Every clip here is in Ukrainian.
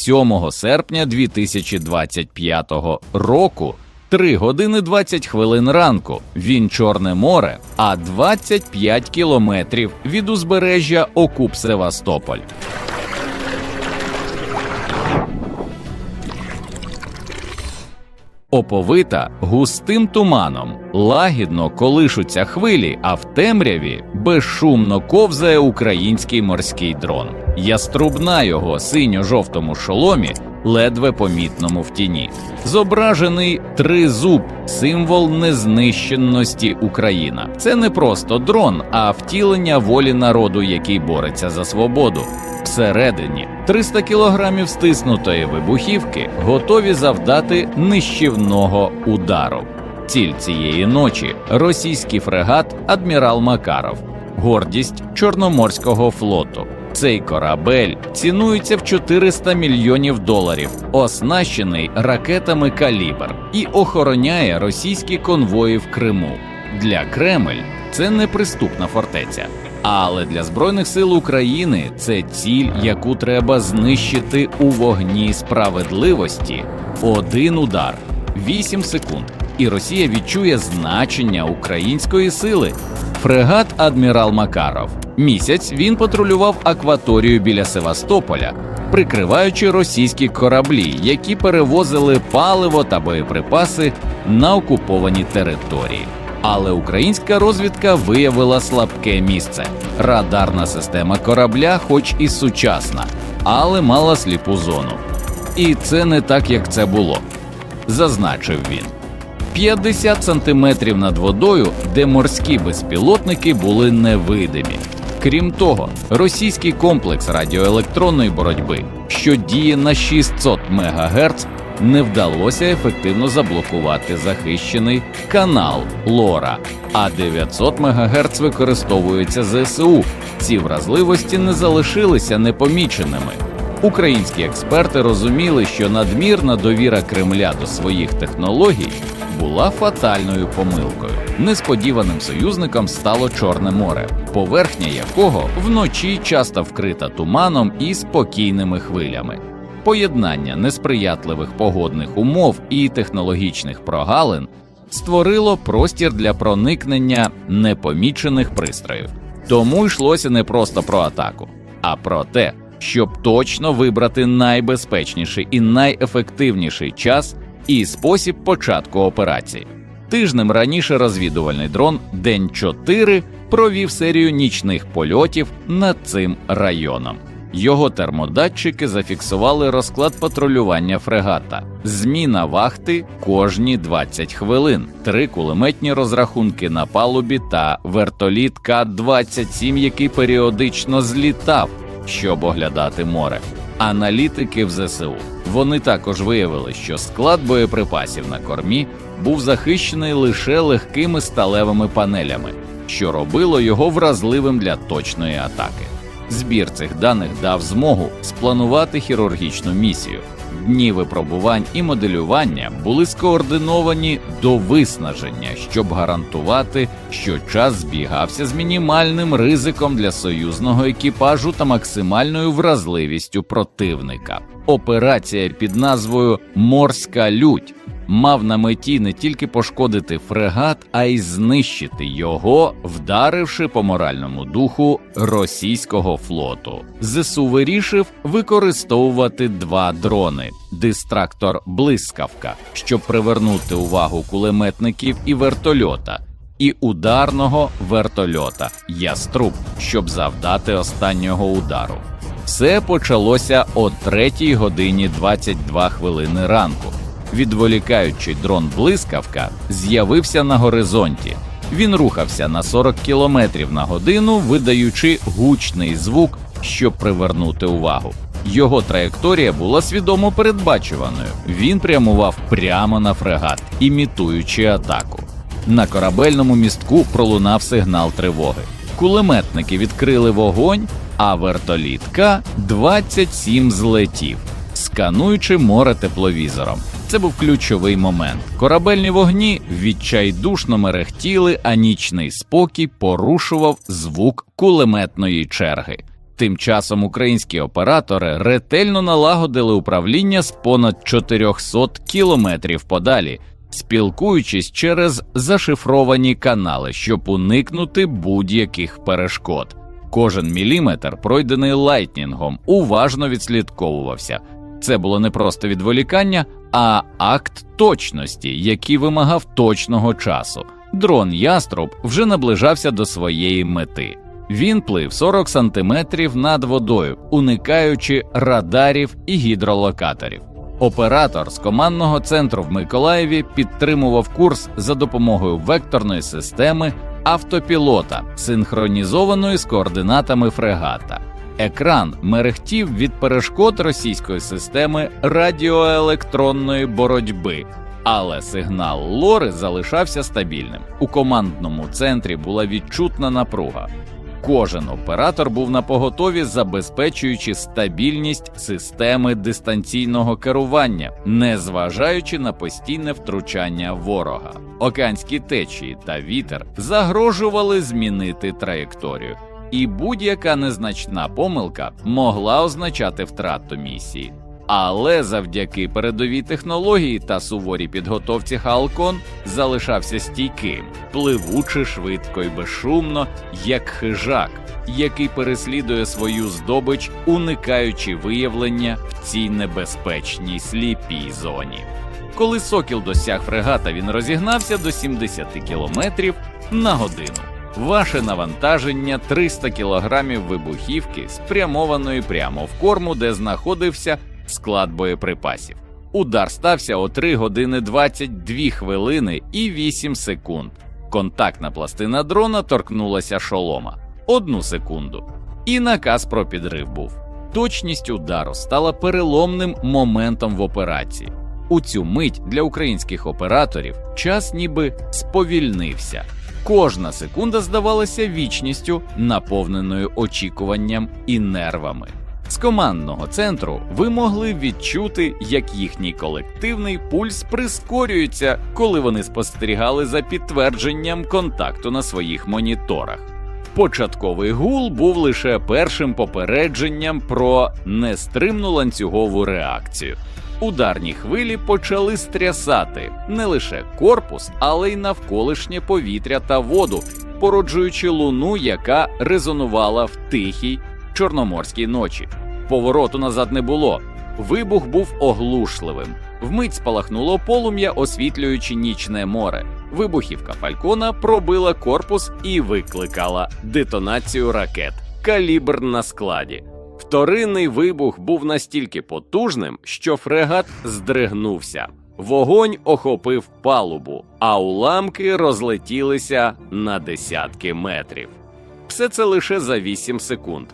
7 серпня 2025 року. 3 години 20 хвилин ранку. Він Чорне море, а 25 кілометрів від узбережжя Окуп Севастополь. Оповита густим туманом, лагідно колишуться хвилі, а в темряві безшумно ковзає український морський дрон. Яструб на його синьо-жовтому шоломі ледве помітному в тіні. Зображений тризуб, символ незнищенності Україна. Це не просто дрон, а втілення волі народу, який бореться за свободу. Всередині 300 кілограмів стиснутої вибухівки готові завдати нищівного удару. Ціль цієї ночі російський фрегат Адмірал Макаров, гордість Чорноморського флоту. Цей корабель цінується в 400 мільйонів доларів, оснащений ракетами калібр і охороняє російські конвої в Криму. Для Кремль це неприступна фортеця. Але для Збройних сил України це ціль, яку треба знищити у вогні справедливості. Один удар, 8 секунд, і Росія відчує значення української сили. Фрегат Адмірал Макаров. Місяць він патрулював акваторію біля Севастополя, прикриваючи російські кораблі, які перевозили паливо та боєприпаси на окуповані території. Але українська розвідка виявила слабке місце. Радарна система корабля, хоч і сучасна, але мала сліпу зону. І це не так, як це було, зазначив він. 50 сантиметрів над водою, де морські безпілотники були невидимі. Крім того, російський комплекс радіоелектронної боротьби, що діє на 600 МГц, не вдалося ефективно заблокувати захищений канал Лора, а 900 МГц використовується ЗСУ. Ці вразливості не залишилися непоміченими. Українські експерти розуміли, що надмірна довіра Кремля до своїх технологій була фатальною помилкою. Несподіваним союзником стало Чорне море, поверхня якого вночі часто вкрита туманом і спокійними хвилями. Поєднання несприятливих погодних умов і технологічних прогалин створило простір для проникнення непомічених пристроїв. Тому йшлося не просто про атаку, а про те, щоб точно вибрати найбезпечніший і найефективніший час і спосіб початку операції. Тижнем раніше розвідувальний дрон День 4 провів серію нічних польотів над цим районом. Його термодатчики зафіксували розклад патрулювання фрегата, зміна вахти кожні 20 хвилин, три кулеметні розрахунки на палубі та вертоліт К-27, який періодично злітав, щоб оглядати море. Аналітики в ЗСУ вони також виявили, що склад боєприпасів на кормі був захищений лише легкими сталевими панелями, що робило його вразливим для точної атаки. Збір цих даних дав змогу спланувати хірургічну місію. Дні випробувань і моделювання були скоординовані до виснаження, щоб гарантувати, що час збігався з мінімальним ризиком для союзного екіпажу та максимальною вразливістю противника. Операція під назвою Морська лють мав на меті не тільки пошкодити фрегат, а й знищити його, вдаривши по моральному духу російського флоту. ЗСУ вирішив використовувати два дрони: дистрактор блискавка, щоб привернути увагу кулеметників і вертольота. І ударного вертольота Яструб, щоб завдати останнього удару. Все почалося о 3 годині 22 хвилини ранку. Відволікаючий дрон блискавка з'явився на горизонті. Він рухався на 40 км на годину, видаючи гучний звук, щоб привернути увагу. Його траєкторія була свідомо передбачуваною. Він прямував прямо на фрегат, імітуючи атаку. На корабельному містку пролунав сигнал тривоги. Кулеметники відкрили вогонь, а вертоліт К-27 злетів, скануючи море тепловізором. Це був ключовий момент. Корабельні вогні відчайдушно мерехтіли, а нічний спокій порушував звук кулеметної черги. Тим часом українські оператори ретельно налагодили управління з понад 400 кілометрів подалі, спілкуючись через зашифровані канали, щоб уникнути будь-яких перешкод. Кожен міліметр, пройдений лайтнінгом, уважно відслідковувався. Це було не просто відволікання, а акт точності, який вимагав точного часу. Дрон Яструб вже наближався до своєї мети. Він плив 40 сантиметрів над водою, уникаючи радарів і гідролокаторів. Оператор з командного центру в Миколаєві підтримував курс за допомогою векторної системи автопілота, синхронізованої з координатами фрегата. Екран мерехтів від перешкод російської системи радіоелектронної боротьби, але сигнал Лори залишався стабільним. У командному центрі була відчутна напруга. Кожен оператор був на поготові, забезпечуючи стабільність системи дистанційного керування, незважаючи на постійне втручання ворога. Океанські течії та вітер загрожували змінити траєкторію, і будь-яка незначна помилка могла означати втрату місії. Але завдяки передовій технології та суворій підготовці Халкон залишався стійким, пливучи швидко і безшумно, як хижак, який переслідує свою здобич, уникаючи виявлення в цій небезпечній сліпій зоні. Коли сокіл досяг фрегата, він розігнався до 70 км на годину. Ваше навантаження 300 кг вибухівки, спрямованої прямо в корму, де знаходився склад боєприпасів. Удар стався о 3 години 22 хвилини і 8 секунд. Контактна пластина дрона торкнулася шолома одну секунду, і наказ про підрив був. Точність удару стала переломним моментом в операції. У цю мить для українських операторів час ніби сповільнився. Кожна секунда здавалася вічністю, наповненою очікуванням і нервами. З командного центру ви могли відчути, як їхній колективний пульс прискорюється, коли вони спостерігали за підтвердженням контакту на своїх моніторах. Початковий гул був лише першим попередженням про нестримну ланцюгову реакцію. Ударні хвилі почали стрясати не лише корпус, але й навколишнє повітря та воду, породжуючи луну, яка резонувала в тихій чорноморській ночі. Повороту назад не було. Вибух був оглушливим. Вмить спалахнуло полум'я, освітлюючи нічне море. Вибухівка Фалькона пробила корпус і викликала детонацію ракет. Калібр на складі. Вторинний вибух був настільки потужним, що фрегат здригнувся. Вогонь охопив палубу, а уламки розлетілися на десятки метрів. Все це лише за 8 секунд.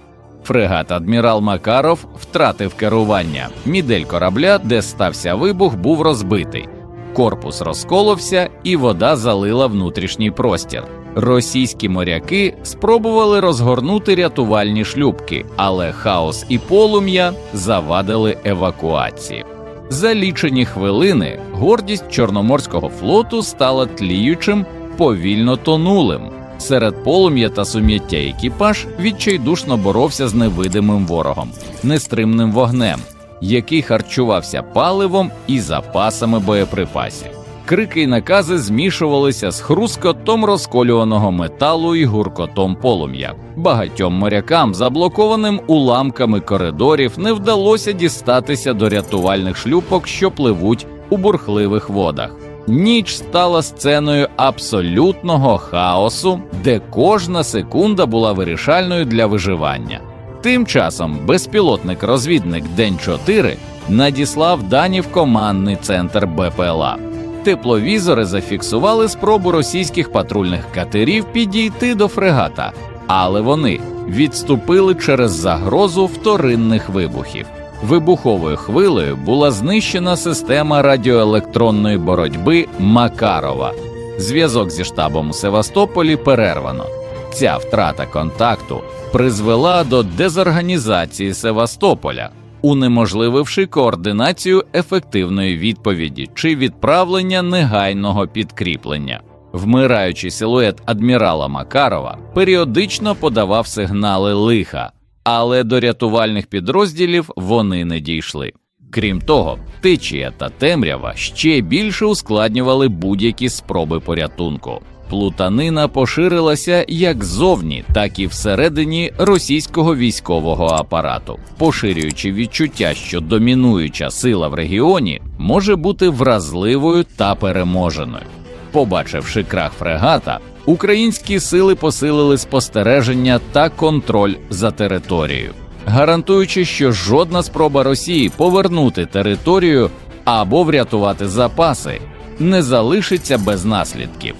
Фрегат адмірал Макаров втратив керування. Мідель корабля, де стався вибух, був розбитий. Корпус розколовся, і вода залила внутрішній простір. Російські моряки спробували розгорнути рятувальні шлюбки, але хаос і полум'я завадили евакуації. За лічені хвилини гордість Чорноморського флоту стала тліючим, повільно тонулим. Серед полум'я та сум'яття екіпаж відчайдушно боровся з невидимим ворогом, нестримним вогнем, який харчувався паливом і запасами боєприпасів. Крики й накази змішувалися з хрускотом розколюваного металу і гуркотом полум'я. Багатьом морякам, заблокованим уламками коридорів, не вдалося дістатися до рятувальних шлюпок, що пливуть у бурхливих водах. Ніч стала сценою абсолютного хаосу, де кожна секунда була вирішальною для виживання. Тим часом безпілотник-розвідник День 4 надіслав дані в командний центр БПЛА. Тепловізори зафіксували спробу російських патрульних катерів підійти до фрегата, але вони відступили через загрозу вторинних вибухів. Вибуховою хвилею була знищена система радіоелектронної боротьби Макарова. Зв'язок зі штабом у Севастополі перервано. Ця втрата контакту призвела до дезорганізації Севастополя, унеможлививши координацію ефективної відповіді чи відправлення негайного підкріплення. Вмираючий силует адмірала Макарова періодично подавав сигнали лиха, але до рятувальних підрозділів вони не дійшли. Крім того, течія та темрява ще більше ускладнювали будь-які спроби порятунку. Плутанина поширилася як ззовні, так і всередині російського військового апарату, поширюючи відчуття, що домінуюча сила в регіоні може бути вразливою та переможеною. Побачивши крах фрегата, українські сили посилили спостереження та контроль за територією, гарантуючи, що жодна спроба Росії повернути територію або врятувати запаси не залишиться без наслідків.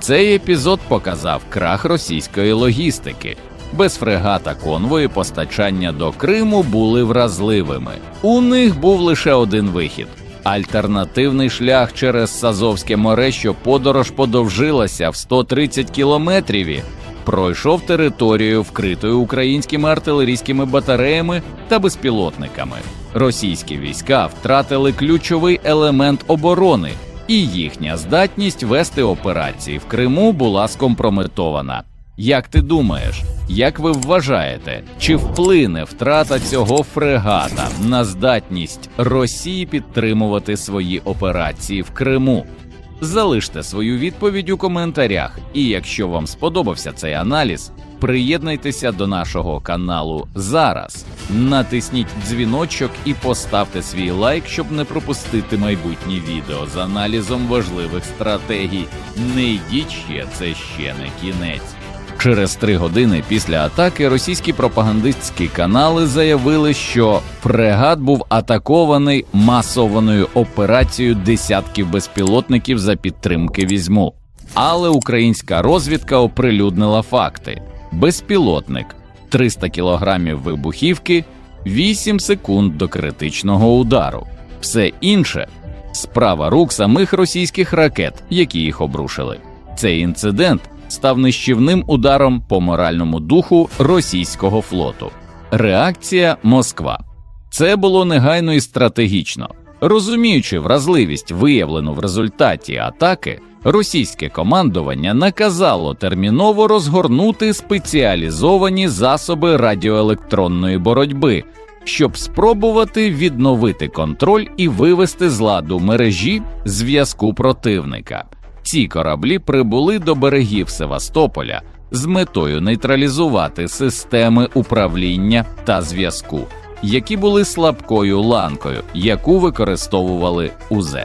Цей епізод показав крах російської логістики. Без фрегата конвої постачання до Криму були вразливими. У них був лише один вихід альтернативний шлях через Сазовське море, що подорож подовжилася в 130 кілометрів. Пройшов територію, вкритою українськими артилерійськими батареями та безпілотниками. Російські війська втратили ключовий елемент оборони, і їхня здатність вести операції в Криму була скомпрометована. Як ти думаєш, як ви вважаєте, чи вплине втрата цього фрегата на здатність Росії підтримувати свої операції в Криму? Залиште свою відповідь у коментарях, і якщо вам сподобався цей аналіз, приєднайтеся до нашого каналу зараз. Натисніть дзвіночок і поставте свій лайк, щоб не пропустити майбутні відео з аналізом важливих стратегій. Не йдіть ще, це ще не кінець. Через три години після атаки російські пропагандистські канали заявили, що фрегат був атакований масованою операцією десятків безпілотників за підтримки візьму. Але українська розвідка оприлюднила факти: безпілотник, 300 кілограмів вибухівки, 8 секунд до критичного удару. Все інше справа рук самих російських ракет, які їх обрушили. Цей інцидент став нищівним ударом по моральному духу російського флоту. Реакція Москва це було негайно і стратегічно. Розуміючи вразливість, виявлену в результаті атаки, російське командування наказало терміново розгорнути спеціалізовані засоби радіоелектронної боротьби, щоб спробувати відновити контроль і вивести з ладу мережі зв'язку противника. Ці кораблі прибули до берегів Севастополя з метою нейтралізувати системи управління та зв'язку, які були слабкою ланкою, яку використовували УЗ.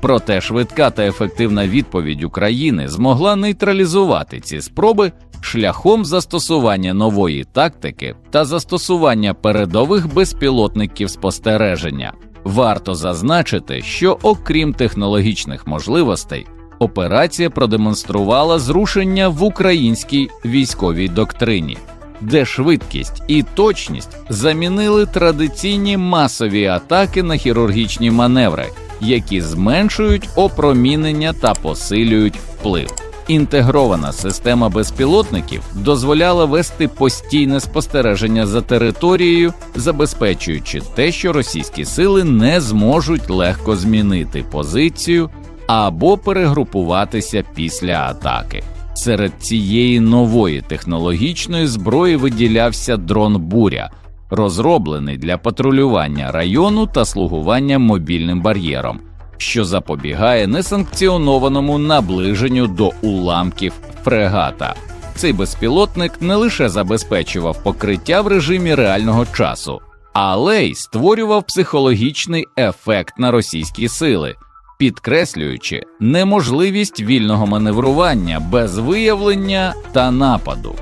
Проте швидка та ефективна відповідь України змогла нейтралізувати ці спроби шляхом застосування нової тактики та застосування передових безпілотників спостереження. Варто зазначити, що окрім технологічних можливостей, операція продемонструвала зрушення в українській військовій доктрині, де швидкість і точність замінили традиційні масові атаки на хірургічні маневри, які зменшують опромінення та посилюють вплив. Інтегрована система безпілотників дозволяла вести постійне спостереження за територією, забезпечуючи те, що російські сили не зможуть легко змінити позицію або перегрупуватися після атаки. Серед цієї нової технологічної зброї виділявся дрон Буря, розроблений для патрулювання району та слугування мобільним бар'єром, що запобігає несанкціонованому наближенню до уламків фрегата. Цей безпілотник не лише забезпечував покриття в режимі реального часу, але й створював психологічний ефект на російські сили підкреслюючи неможливість вільного маневрування без виявлення та нападу.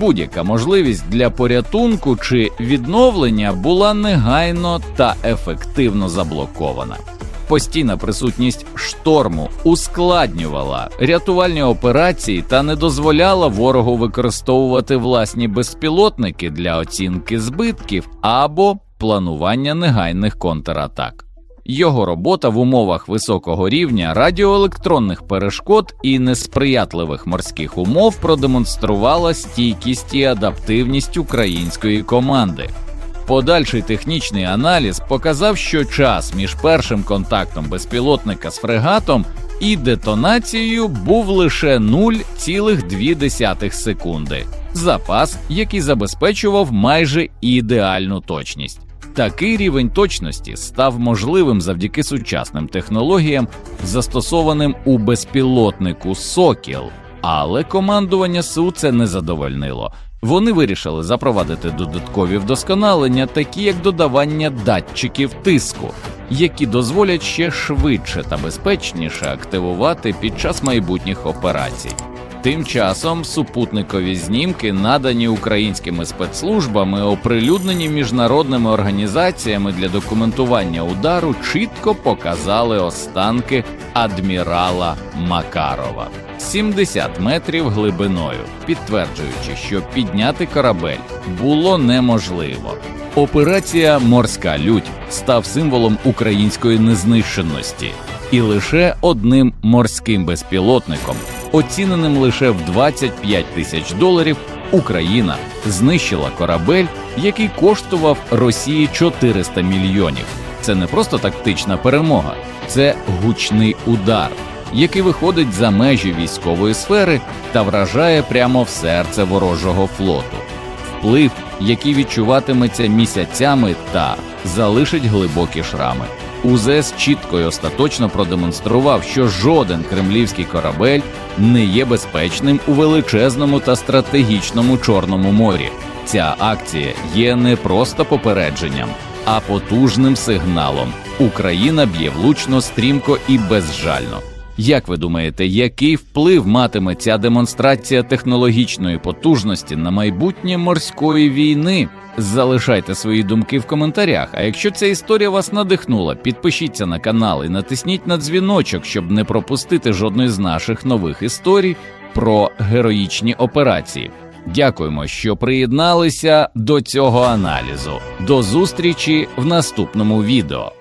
Будь-яка можливість для порятунку чи відновлення була негайно та ефективно заблокована. Постійна присутність шторму ускладнювала рятувальні операції та не дозволяла ворогу використовувати власні безпілотники для оцінки збитків або планування негайних контратак. Його робота в умовах високого рівня радіоелектронних перешкод і несприятливих морських умов продемонструвала стійкість і адаптивність української команди. Подальший технічний аналіз показав, що час між першим контактом безпілотника з фрегатом і детонацією був лише 0,2 секунди. запас, який забезпечував майже ідеальну точність. Такий рівень точності став можливим завдяки сучасним технологіям, застосованим у безпілотнику Сокіл. Але командування СУ це не задовольнило. Вони вирішили запровадити додаткові вдосконалення, такі як додавання датчиків тиску, які дозволять ще швидше та безпечніше активувати під час майбутніх операцій. Тим часом супутникові знімки, надані українськими спецслужбами, оприлюднені міжнародними організаціями для документування удару, чітко показали останки адмірала Макарова 70 метрів глибиною, підтверджуючи, що підняти корабель було неможливо. Операція Морська лють став символом української незнищеності і лише одним морським безпілотником, оціненим лише в 25 тисяч доларів, Україна знищила корабель, який коштував Росії 400 мільйонів. Це не просто тактична перемога, це гучний удар, який виходить за межі військової сфери та вражає прямо в серце ворожого флоту. Вплив, який відчуватиметься місяцями та залишить глибокі шрами. УЗС чітко й остаточно продемонстрував, що жоден кремлівський корабель не є безпечним у величезному та стратегічному Чорному морі. Ця акція є не просто попередженням, а потужним сигналом. Україна б'є влучно, стрімко і безжально. Як ви думаєте, який вплив матиме ця демонстрація технологічної потужності на майбутнє морської війни? Залишайте свої думки в коментарях. А якщо ця історія вас надихнула, підпишіться на канал і натисніть на дзвіночок, щоб не пропустити жодної з наших нових історій про героїчні операції. Дякуємо, що приєдналися до цього аналізу. До зустрічі в наступному відео.